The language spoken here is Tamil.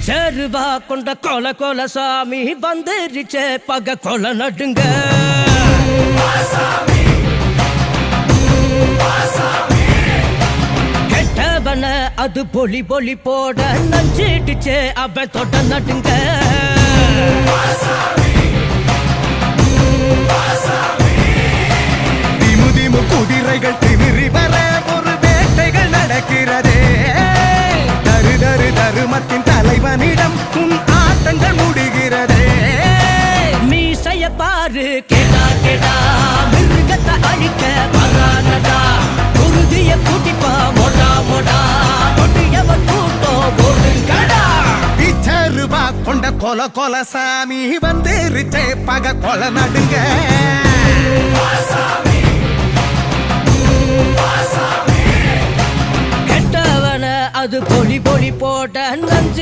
பிச்சருவா கொண்ட கொல கொல சாமி வந்துருச்சே. பக கொல நடுங்க. கெட்டவன அது பொலி பொலி போட நஞ்சிடுச்சே. அவன் தொட்ட நடுங்க. திமு திமு குதிரைகள் தலைவனிடம் உன் ஆட்டங்கள் முடிகிறதே. மீசைய பாரு கேட்டா கேட்டா. மிருகத்தை அழிக்க வரானடா குருதிய கூட்டிப்பா மொடா மொடா. கொட்டியவன் கூட்டம் போடுங்கடா பிச்சருவா கொண்ட கொல கொல சாமி வந்துருச்சே பக கொல நடுங்க. கெட்டவன அது பொலி பொலி போட்ட நஞ்சு